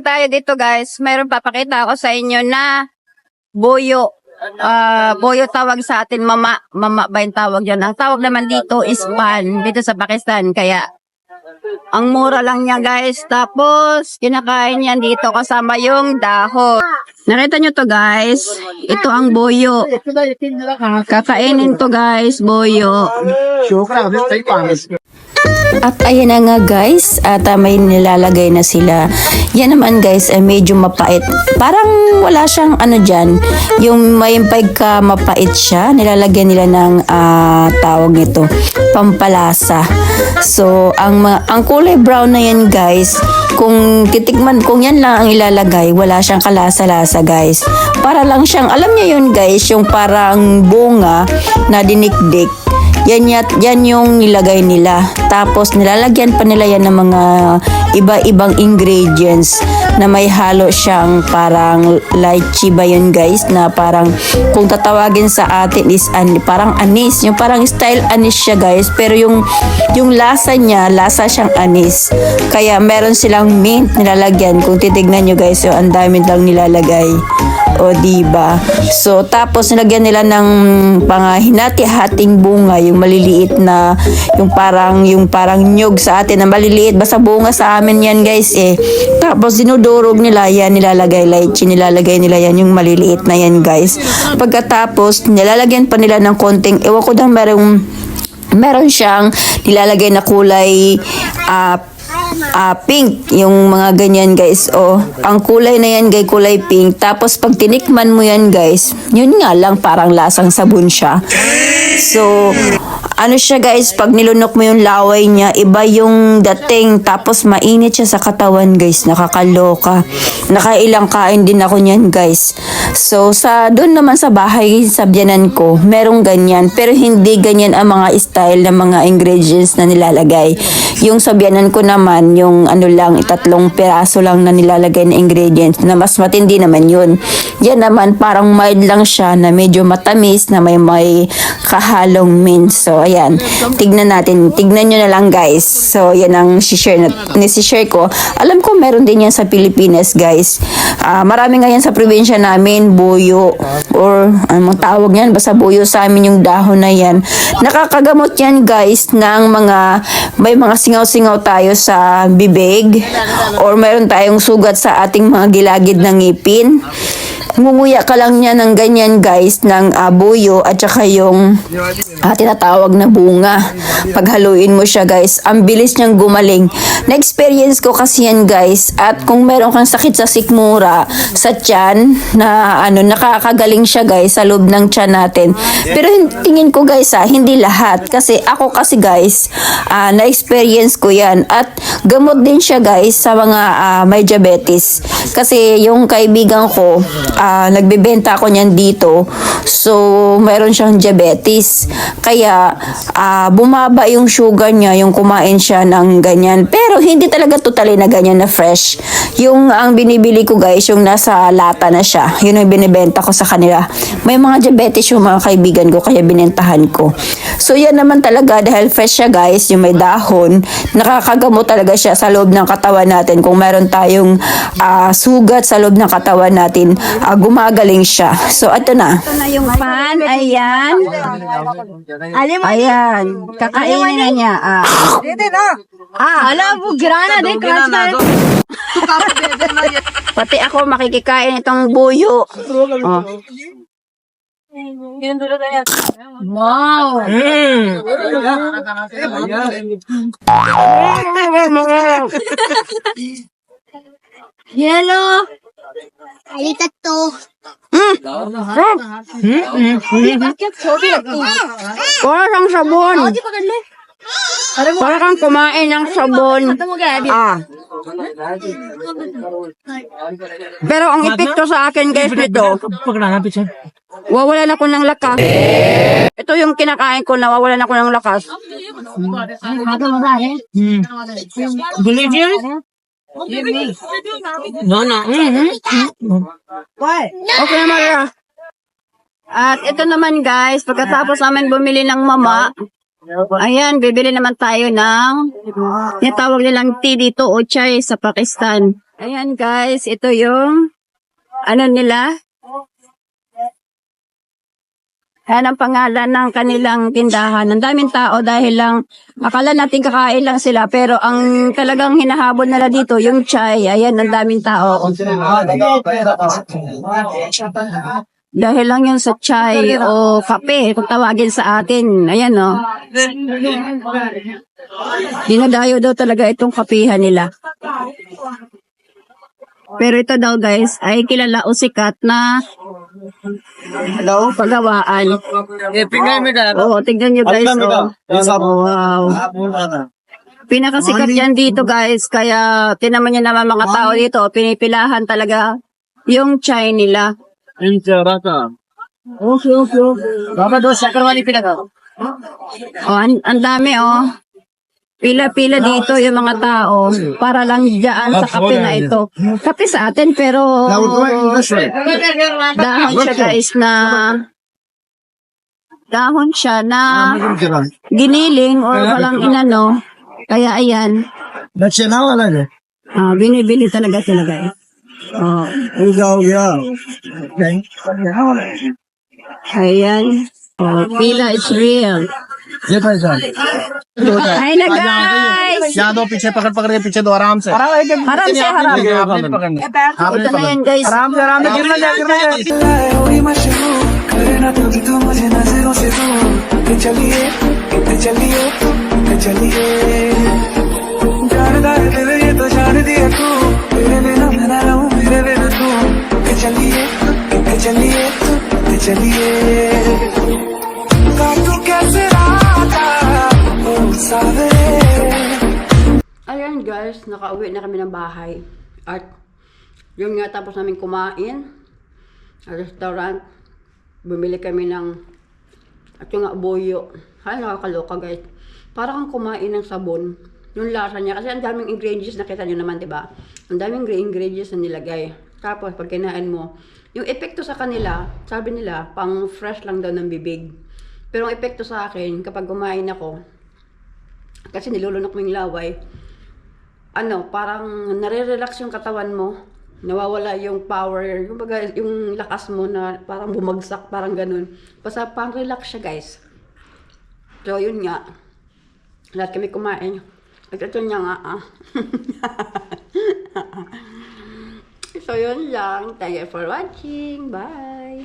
lang tayo dito guys, mayroon papakita ako sa inyo na boyo. Ah, boyo tawag sa atin mama. Mama ba yung tawag dyan? Ang tawag naman dito is pan. Dito sa Pakistan. Kaya, ang mura lang niya guys. Tapos, kinakain yan dito kasama yung dahon. Nakita nyo to guys. Ito ang boyo. Kakainin to guys, boyo. At ayan na nga guys, at ah, may nilalagay na sila. Yan naman guys ay medyo mapait. Parang wala siyang ano dyan, yung may pagka mapait siya, nilalagyan nila ng ah, tawag nito, pampalasa. So, ang, ang kulay brown na yan guys, kung titikman, kung yan lang ang ilalagay, wala siyang kalasa-lasa guys. Para lang siyang, alam niyo yun guys, yung parang bunga na dinikdik. Yan, yan yung nilagay nila. Tapos nilalagyan pa nila yan ng mga iba-ibang ingredients na may halo siyang parang lychee ba yun guys? Na parang kung tatawagin sa atin is an, parang anis. Yung parang style anis siya guys. Pero yung yung lasa niya lasa siyang anis. Kaya meron silang mint nilalagyan. Kung titignan nyo guys so ang dami lang nilalagay o diba? So tapos nilagyan nila ng pang hinati-hating bunga, yung maliliit na yung parang yung parang nyog sa atin na maliliit basta bunga sa amin yan guys eh. Tapos dinudurog nila yan, nilalagay lychee, nilalagay nila yan yung maliliit na yan guys. Pagkatapos nilalagyan pa nila ng konting, ewan ko daw merong meron siyang nilalagay na kulay ah ah, pink, yung mga ganyan guys. Oh, ang kulay na yan guys, kulay pink. Tapos pag tinikman mo yan guys, yun nga lang parang lasang sabon siya. So, ano siya guys, pag nilunok mo yung laway niya, iba yung dating. Tapos mainit siya sa katawan guys, nakakaloka. Nakailang kain din ako niyan guys. So, sa doon naman sa bahay sa biyanan ko, merong ganyan. Pero hindi ganyan ang mga style ng mga ingredients na nilalagay. Yung sa biyanan ko naman, yung ano lang, tatlong piraso lang na nilalagay na ingredients na mas matindi naman yun. Yan naman, parang mild lang siya na medyo matamis na may may kahalong mint. So, ayan. Tignan natin. Tignan nyo na lang, guys. So, yan ang share na, share ko. Alam ko, meron din yan sa Pilipinas, guys. Ah, marami nga yan sa probinsya namin, buyo. Or, ano tawag yan? Basta buyo sa amin yung dahon na yan. Nakakagamot yan, guys, ng mga, may mga singaw-singaw tayo sa bibig. Or meron tayong sugat sa ating mga gilagid ng ngipin. Ngunguya ka lang niya ng ganyan guys, ng ah, buyo at saka yung ah, tinatawag na bunga. Paghaluin mo siya guys, ang bilis niyang gumaling. Na-experience ko kasi yan guys at kung meron kang sakit sa sikmura, sa tiyan, na ano, nakakagaling siya guys sa loob ng tiyan natin. Pero tingin ko guys ah, hindi lahat. Kasi ako kasi guys, ah, na-experience ko yan. At gamot din siya guys sa mga ah, may diabetes. Kasi yung kaibigan ko, ah, nagbebenta ako niyan dito. So, mayroon siyang diabetes. Kaya, ah, bumaba yung sugar niya, yung kumain siya ng ganyan. Pero, hindi talaga totally na ganyan na fresh. Yung ang binibili ko guys, yung nasa lata na siya. Yun ang binibenta ko sa kanila. May mga diabetes yung mga kaibigan ko, kaya binentahan ko. So, yan naman talaga, dahil fresh siya guys, yung may dahon, nakakagamot talaga siya sa loob ng katawan natin. Kung meron tayong ah, sugat sa loob ng katawan natin, ah, gumagaling siya. So, ito na. Ito na yung pan. Ayan. Ayan. Kakainin na niya. Ah. Ah, alam mo, grana din. Pati ako makikikain itong buyo. Oh. Wow. Hello. Para kang sabon. Para kang kumain ng sabon. Ah. Pero ang epekto sa akin guys nito, wawalan ako ng lakas. Ito yung kinakain ko, nawawalan ako ng lakas. No, no. Okay, Maria. At ito naman guys, pagkatapos namin bumili ng mama, ayan, bibili naman tayo ng, yung tawag nilang tea dito o chai sa Pakistan. Ayan guys, ito yung ano nila? Ayan ang pangalan ng kanilang tindahan. Ang daming tao dahil lang akala natin kakain lang sila pero ang talagang hinahabol nila dito yung chai. Ayan, ang daming tao. Dahil lang yun sa chai o kape kung tawagin sa atin. Ayan o. Dinadayo daw talaga itong kapihan nila. Pero ito daw guys ay kilala o sikat na Hello? pagawaan. Eh, pingay mo ka. Oo, tignan nyo guys. Oh. Oh, wow. Pinakasikat yan dito guys. Kaya tinaman nyo naman mga tao dito. Pinipilahan talaga yung chai nila. Okay, okay, okay. Baba do, sakarwani pinaga. Oh, ang, ang dami oh. Pila-pila dito yung mga tao para lang diyan sa kape na ito. Kape sa atin pero dahon siya guys na dahon siya na giniling or walang inano. Kaya ayan, ah, binibili talaga sila guys. Oh, ayan. Oh, pila is real. ये भाई साहब यहाँ दो पीछे पकड़ पकड़ के पीछे दो आराम से आराम से आराम से आराम से गिरना जाए गिरना जाए चलिए चलिए चलिए जानदा तेरे ये तो जान दिया तू तेरे बिना मैं ना रहूँ मेरे बिना तू चलिए चलिए चलिए काटू कैसे Ayan guys, nakauwi na kami ng bahay. At yun nga tapos namin kumain. Sa restaurant. Bumili kami ng at yung nga boyo. Ay, nakakaloka guys. Para kang kumain ng sabon. Yung lasa niya. Kasi ang daming ingredients nakita nyo naman, di ba? Ang daming ingredients na nilagay. Tapos, pag kinain mo, yung epekto sa kanila, sabi nila, pang fresh lang daw ng bibig. Pero ang epekto sa akin, kapag kumain ako, kasi nilulunok mo yung laway, ano, parang nare-relax yung katawan mo. Nawawala yung power, yung, baga, yung lakas mo na parang bumagsak, parang ganun. Basta parang relax siya, guys. So, yun nga. Lahat kami kumain. At ito niya nga, ah. ah. so, yun lang. Thank you for watching. Bye!